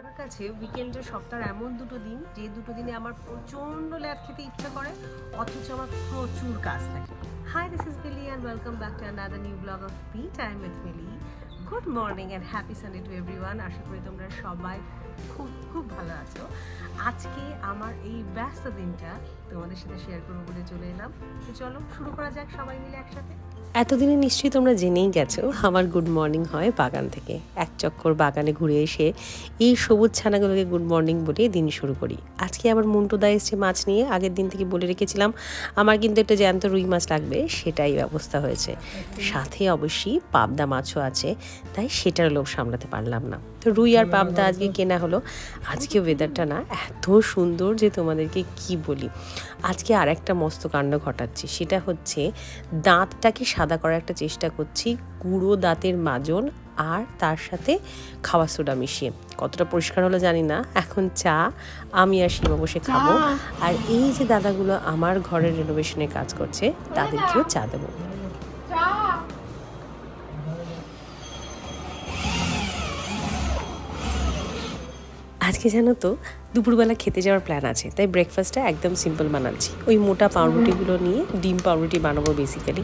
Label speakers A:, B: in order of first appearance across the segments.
A: আমার কাছে উইকেন্ডে সপ্তাহের এমন দুটো দিন যে দুটো দিনে আমার প্রচণ্ড ল্যাব খেতে ইচ্ছা করে অথচ আমার প্রচুর কাজ থাকে। Hi this is Billi and welcome back to another new blog of B time with Mili good morning and happy Sunday to everyone আশা করি তোমরা সবাই খুব খুব ভালো আছো। আজকে আমার এই ব্যস্ত দিনটা তোমাদের সাথে শেয়ার করব বলে চলে এলাম। তো চলো শুরু করা যাক সবাই মিলে একসাথে। এতদিনে নিশ্চয়ই তোমরা জেনেই গেছো আমার গুড মর্নিং হয় বাগান থেকে। এক চক্কর বাগানে ঘুরে এসে এই সবুজ ছানাগুলোকে গুড মর্নিং বলে দিন শুরু করি। আজকে আবার মন্টুদা এসছে মাছ নিয়ে। আগের দিন থেকে বলে রেখেছিলাম আমার কিন্তু একটা জ্যান্ত রুই মাছ লাগবে সেটাই ব্যবস্থা হয়েছে। সাথে অবশ্যই পাবদা মাছও আছে তাই সেটার লোভ সামলাতে পারলাম না। তো রুই আর পাবদা আজকে কেনা হলো। আজকে ওয়েদারটা না এত সুন্দর যে তোমাদেরকে কি বলি। আজকে আর একটা মস্ত কাণ্ড ঘটাচ্ছি। সেটা হচ্ছে দাঁতটাকে সাদা করার একটা চেষ্টা করছি গুঁড়ো দাঁতের মাজন আর তার সাথে খাওয়া সোডা মিশিয়ে। কতটা পরিষ্কার হলো জানি না। এখন চা আমি আর সীমা বসে খাব। আর এই যে দাদাগুলো আমার ঘরের রেনোভেশনে কাজ করছে তাদেরকেও চা দেবো। আজকে জানো তো, দুপুরবেলা খেতে যাওয়ার প্ল্যান আছে, তাই ব্রেকফাস্টটা একদম সিম্পল বানাচ্ছি। ওই মোটা পাউরুটিগুলো নিয়ে ডিম পাউরুটি বানাবো বেসিক্যালি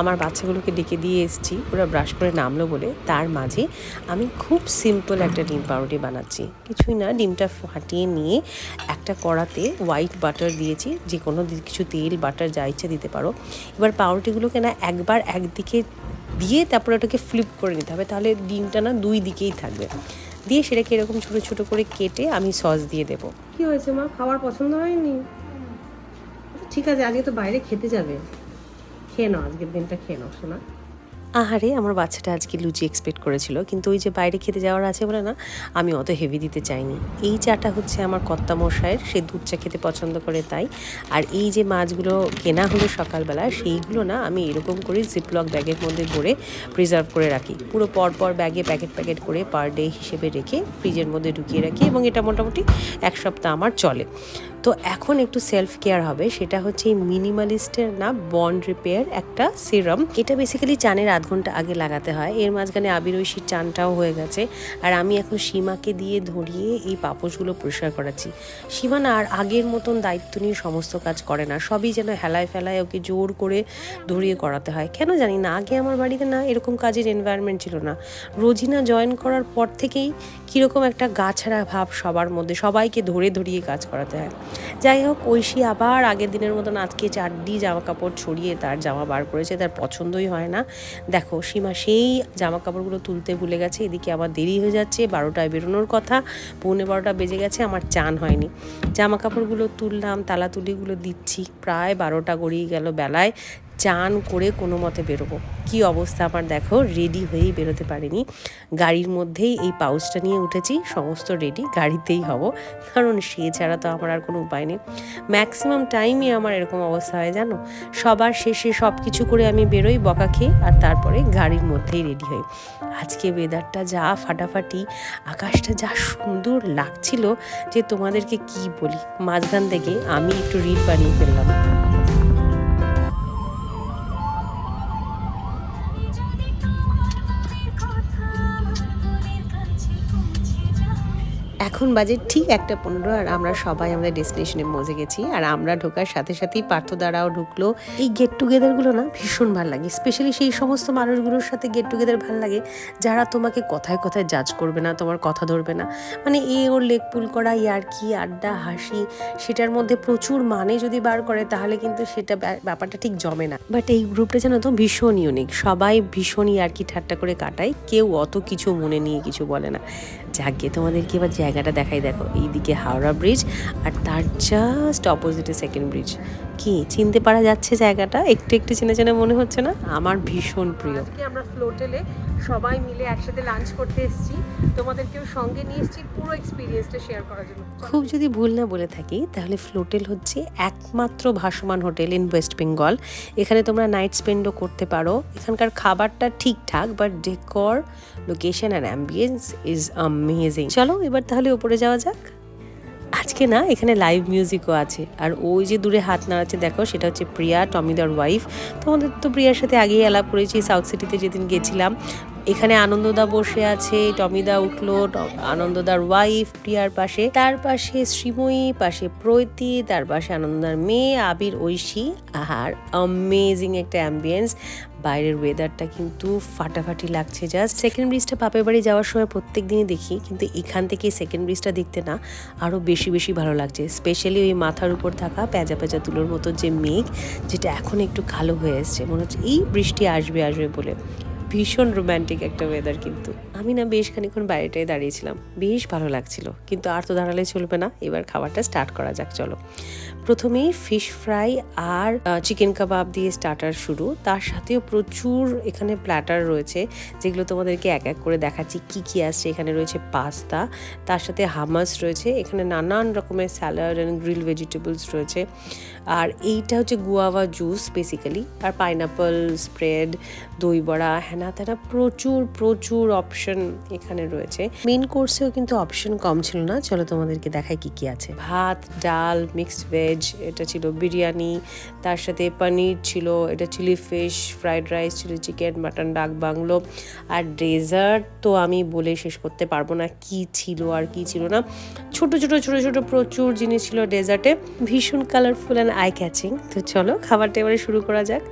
A: আমার বাচ্চাগুলোকে ডেকে দিয়ে এসেছি, ওরা ব্রাশ করে নামলো বলে। তার মাঝে আমি খুব সিম্পল একটা ডিম পাউরুটি বানাচ্ছি। কিছুই না, ডিমটা ফাটিয়ে নিয়ে একটা কড়াতে হোয়াইট বাটার দিয়েছি যে কোনো কিছু তেল বাটার যা ইচ্ছে দিতে পারো। এবার পাউরুটিগুলোকে না একবার একদিকে দিয়ে তারপরে ওটাকে ফ্লিপ করে নিতে হবে। তাহলে ডিমটা না দুই দিকেই থাকবে। দিয়ে সেটাকে এরকম ছোট ছোট করে কেটে আমি সস দিয়ে দেবো। কি হয়েছে মা? খাবার পছন্দ হয়নি? ঠিক আছে, আজকে তো বাইরে খেতে যাবে। খেয়ে নাও, আজকের দিনটা খেয়ে নাও শোনা আহারে, আমার বাচ্চাটা আজকে লুচি এক্সপেক্ট করেছিল, কিন্তু ওই যে বাইরে খেতে যাওয়ার আছে বলে না, আমি অত হেভি দিতে চাইনি। এই চাটা হচ্ছে আমার কর্তা মশাইয়ের সে দুধ চা খেতে পছন্দ করে তাই। আর এই যে মাছগুলো কেনা হলো সকালবেলা, সেইগুলো না আমি এরকম করে জিপলক ব্যাগের মধ্যে ভরে প্রিজার্ভ করে রাখি। পুরো পর পর ব্যাগে প্যাকেট প্যাকেট করে পার ডে হিসেবে রেখে ফ্রিজের মধ্যে ঢুকিয়ে রাখি এবং এটা মোটামুটি এক সপ্তাহ আমার চলে। তো এখন একটু সেলফ কেয়ার হবে, সেটা হচ্ছে এই মিনিমালিস্টের না বন্ড রিপেয়ার একটা সিরাম এটা বেসিক্যালি চানের আধ ঘণ্টা আগে লাগাতে হয়, এর মাঝখানে আবির ঐশীর চানটাও হয়ে গেছে। আর আমি এখন সীমাকে দিয়ে ধরিয়ে এই পাপোশগুলো পরিষ্কার করাচ্ছি। সীমা না আর আগের মতন দায়িত্ব নিয়ে সমস্ত কাজ করে না, সবই যেন হেলায় ফেলায় ওকে জোর করে ধরিয়ে করাতে হয়। কেন জানি না, আগে আমার বাড়িতে না এরকম কাজের এনভায়রনমেন্ট ছিল না। রোজিনা জয়েন করার পর থেকেই কীরকম একটা গাছাড়া ভাব সবার মধ্যে, সবাইকে ধরে ধরিয়ে কাজ করাতে হয়। যাই হোক, ঐশী আবার আগের দিনের মতন আজকে চারটি জামা কাপড় ছড়িয়ে তার জামা বার করেছে, তার পছন্দই হয় না। দেখো, সীমা সেই জামা কাপড়গুলো তুলতে ভুলে গেছে, এদিকে আবার দেরি হয়ে যাচ্ছে, বারোটায় বেরোনোর কথা, পৌনে বারোটা বেজে গেছে, আমার চান হয়নি। জামা কাপড়গুলো তুললাম, তালাতুলিগুলো দিচ্ছি, প্রায় বারোটা গড়িয়ে গেল বেলায়। চান করে কোনো মতে বেরোবো। কি অবস্থা আমার দেখো রেডি হয়েই বেরোতে পারিনি। গাড়ির মধ্যেই এই পাউচটা নিয়ে উঠেছি, সমস্ত রেডি গাড়িতেই হব। কারণ সে ছাড়া তো আমার আর কোনো উপায় নেই। ম্যাক্সিমাম টাইমই আমার এরকম অবস্থা হয়, জানো? সবার শেষে সব কিছু করে আমি বেরোই, বকা খেয়ে, আর তারপরে গাড়ির মধ্যেই রেডি হই। আজকে ওয়েদারটা যা ফাটাফাটি, আকাশটা যা সুন্দর লাগছিল, যে তোমাদেরকে কি বলি? মাঝখান থেকে আমি একটু রিল বানিয়ে ফেললাম। এখন বাজে ঠিক একটা পনেরো আর আমরা সবাই আমাদের ডেস্টিনেশনে মজে গেছি আর আমরা ঢোকার সাথে সাথেই পার্থ দ্বারাও ঢুকলো। এই গেট টুগেদারগুলো না ভীষণ ভালো লাগে স্পেশালি সেই সমস্ত মানুষগুলোর সাথে গেট টুগেদার ভালো লাগে, যারা তোমাকে কথায় কথায় জাজ করবে না, তোমার কথা ধরবে না। মানে এ ওর লেগ পুল করা ইয়ার্কি আড্ডা, হাসি, সেটার মধ্যে প্রচুর মানে যদি বার করে, তাহলে কিন্তু সেটা ব্যা- ব্যাপারটা ঠিক জমে না। বাট এই গ্রুপটা জানো তো ভীষণ ইউনিক সবাই ভীষণ ইয়ার্কি ঠাট্টা করে কাটায়, কেউ অত কিছু মনে নিয়ে কিছু বলে না। যাকে তোমাদেরকে এবার জায়গাটা দেখাই দেখো এইদিকে হাওড়া ব্রিজ আর তার জাস্ট অপোজিটে সেকেন্ড ব্রিজ কি চিনতে পারা যাচ্ছে জায়গাটা? একটু একটু চেনা চেনা মনে হচ্ছে না? আমার ভীষণ প্রিয়। আজকে আমরা ফ্লোটেলে সবাই মিলে একসাথে লাঞ্চ করতে এসেছি। তোমাদেরকেও সঙ্গে নিয়ে এসেছি পুরো এক্সপিরিয়েন্সটা শেয়ার করার জন্য। খুব যদি ভুল না বলে থাকি তাহলে ফ্লোটেল হচ্ছে একমাত্র ভাসমান হোটেল ইন ওয়েস্ট বেঙ্গল এখানে তোমরা নাইট স্পেন্ডও করতে পারো। এখানকার খাবারটা ঠিকঠাক but decor location and ambience is amazing চলো, এবার তাহলে ওপরে যাওয়া যাক। আজকে না, এখানে লাইভ মিউজিকও আছে। আর ওই যে দূরে হাত নাড়াচ্ছে, দেখো, সেটা হচ্ছে প্রিয়া টমিদার ওয়াইফ তোমাদের তো প্রিয়ার সাথে আগেই অ্যালাপ করেছি সাউথ সিটিতে যেদিন গেছিলাম। এখানে আনন্দদা বসে আছে, টমিদা উঠল আনন্দদার ওয়াইফ প্রিয়ার পাশে। তার পাশে শ্রীময়ী, পাশে প্রৈতি, তার পাশে আনন্দদার মেয়ে, আবির, ঐশী। আর অ্যামেজিং একটা অ্যাম্বিয়েন্স বাইরের ওয়েদারটা কিন্তু ফাটাফাটি লাগছে জাস্ট সেকেন্ড ব্রিজটা বাপের বাড়ি যাওয়ার সময় প্রত্যেক দিনই দেখি, কিন্তু এখান থেকে সেকেন্ড ব্রিজটা দেখতে না আরও বেশি বেশি ভালো লাগছে। স্পেশালি ওই মাথার উপর থাকা প্যাজা প্যাজা তুলোর মতো যে মেঘ, যেটা এখন একটু কালো হয়ে এসছে। মনে হচ্ছে এই বৃষ্টি আসবে আসবে বলে। ভীষণ রোম্যান্টিক একটা ওয়েদার কিন্তু। আমি না বেশ খানিক্ষণ বাইরেটায় দাঁড়িয়েছিলাম। বেশ ভালো লাগছিল। কিন্তু আর তো দাঁড়ালে চলবে না। এবার খাবারটা স্টার্ট করা যাক, চলো। প্রথমেই ফিশ ফ্রাই আর চিকেন কাবাব দিয়ে স্টার্টার শুরু। তার সাথেও প্রচুর এখানে প্ল্যাটার রয়েছে, যেগুলো তোমাদেরকে এক এক করে দেখাচ্ছি। কি কি আসছে? এখানে রয়েছে পাস্তা তার সাথে হামাস রয়েছে। এখানে নানান রকমের স্যালাড অ্যান্ড গ্রিল ভেজিটেবলস রয়েছে। আর এইটা হচ্ছে গুয়াভা জুস বেসিক্যালি আর পাইনাপল স্প্রেড দই বড়া হ্যানা ত্যানা প্রচুর প্রচুর অপশন এখানে রয়েছে। মেন কোর্সেও কিন্তু অপশন কম ছিল না। চলো তোমাদেরকে দেখাই কি কি আছে। ভাত, ডাল মিক্সড ভেজ এটা ছিল বিরিয়ানি, তার সাথে পনির ছিল, এটা chilli fish fried rice chilli chicken mutton dak bungalow আর ডেজার্ট তো আমি বলে শেষ করতে পারব না কি ছিল আর কি ছিল না। ছোট ছোট ছোট ছোট প্রচুর জিনিস ছিল ডেজার্টে ভীষণ কালারফুল অ্যান্ড আই ক্যাচিং তো চলো, খাবারটা এবারে শুরু করা যাক।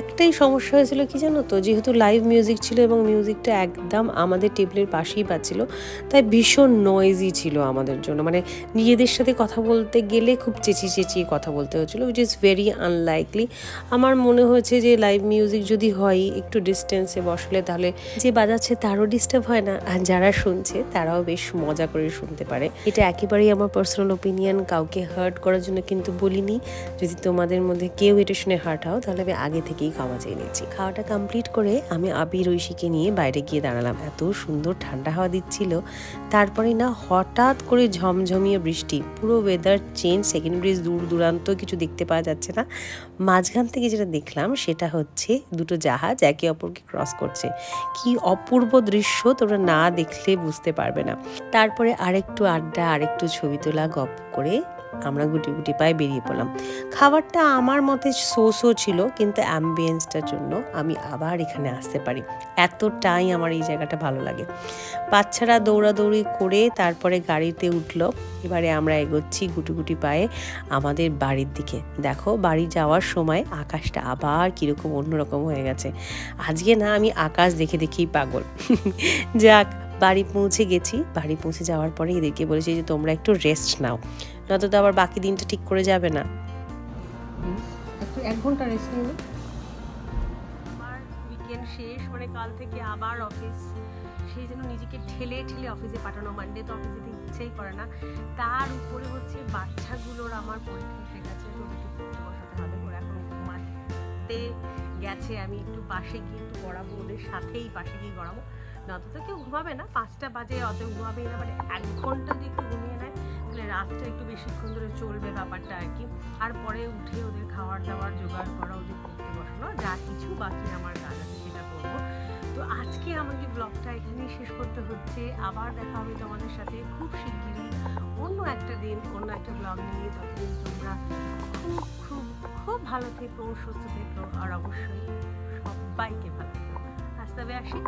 A: একটাই সমস্যা হয়েছিল কি জানো তো? যেহেতু লাইভ মিউজিক ছিল এবং মিউজিকটা একদম আমাদের টেবিলের পাশেই পাচ্ছিল, তাই ভীষণ নয়েজি ছিল আমাদের জন্য। মানে নিজেদের সাথে কথা বলতে গেলে খুব চেঁচিয়ে চেঁচিয়ে কথা বলতে হচ্ছিল উইচ ইজ ভেরি আনলাইকলি আমার মনে হয়েছে যে লাইভ মিউজিক যদি হয়, একটু ডিস্টেন্সে বসলে তাহলে যে বাজাচ্ছে তারও ডিস্টার্ব হয় না। আর যারা শুনছে, তারাও বেশ মজা করে শুনতে পারে। এটা একেবারেই আমার পার্সোনাল ওপিনিয়ন কাউকে হার্ট করার জন্য কিন্তু বলিনি। যদি তোমাদের মধ্যে কেউ এটা শুনে হার্ট হও, তাহলে আমি আগে থেকেই ক্ষমা চেয়ে নিচ্ছি। খাওয়াটা কমপ্লিট করে আমি আবির ঐশীকে নিয়ে বাইরে গিয়ে দাঁড়ালাম। এত সুন্দর ঠান্ডা হাওয়া দিচ্ছিল। তারপরে না হঠাৎ করে ঝমঝমিয়ে বৃষ্টি, পুরো ওয়েদার চেঞ্জ সেকেন্ড ব্রিজ দূর দূরান্ত কিছু দেখতে পাওয়া যাচ্ছে না। মাঝখান থেকে যেটা দেখলাম সেটা হচ্ছে দুটো জাহাজ একে অপরকে ক্রস করছে। কি অপূর্ব দৃশ্য তোমরা না দেখলে বুঝতে পারবে না। তারপরে আরেকটু আড্ডা, আরেকটু ছবি তোলা, গপ করে আমরা গুটি গুটি পায়ে বেরিয়ে পড়লাম। খাবারটা আমার মতে সোসও ছিল, কিন্তু অ্যাম্বিয়েন্সটার জন্য আমি আবার এখানে আসতে পারি। এতটাই আমার এই জায়গাটা ভালো লাগে। বাচ্চারা দৌড়াদৌড়ি করে তারপরে গাড়িতে উঠল, এবারে আমরা এগোচ্ছি গুটি গুটি পায়ে আমাদের বাড়ির দিকে। দেখো, বাড়ি যাওয়ার সময় আকাশটা আবার কীরকম অন্যরকম হয়ে গেছে। আজকে না আমি আকাশ দেখে দেখেই পাগল। যাক, বাড়ি পৌঁছে গেছি। বাড়ি পৌঁছে যাওয়ার পরে এদেরকে বলেছি যে, তোমরা একটু রেস্ট নাও। নয়তো তো আবার বাকি দিনটা ঠিক করে যাবে না। এক ঘণ্টা রেস্ট নিব আমার উইকেন্ড শেষ মানে কাল থেকে আবার অফিস সেই জন্য নিজেকে ঠেলে ঠেলে অফিসে পাঠানো। মানডে তো অফিসে যেতে ইচ্ছেই করে না। তার উপরে হচ্ছে বাচ্চাগুলোর আমার পরীক্ষা এসে গেছে তো ওদেরকে পড়তে বসাতে হবে ওরা এখন ঘুমাতে গেছে। আমি একটু পাশে গিয়ে একটু গড়াবো ওদের সাথেই পাশে গিয়ে গড়াবো। নয়তো তো কেউ ঘুমাবে না পাঁচটা বাজে অত ঘুমাবে না। মানে এক ঘণ্টা দিয়ে একটু ঘুমিয়ে নেয়। তাহলে রাতটা একটু বেশিক্ষণ ধরে চলবে ব্যাপারটা আর কি। আর পরে উঠে ওদের খাওয়ার দাওয়ার জোগাড় করা, ওদের পড়তে বসানো যা কিছু বাকি আমার কাজ আছে সেটা করব। তো আজকে আমাকে ব্লগটা এখানেই শেষ করতে হচ্ছে। আবার দেখা হবে তোমাদের সাথে খুব শিগগিরই অন্য একটা দিন, অন্য একটা ব্লগ নিয়ে। ততদিন তোমরা খুব খুব খুব ভালো থেকো, সুস্থ থেকো, আর অবশ্যই সবাইকে ভালো থেকো। আজ তবে আসি।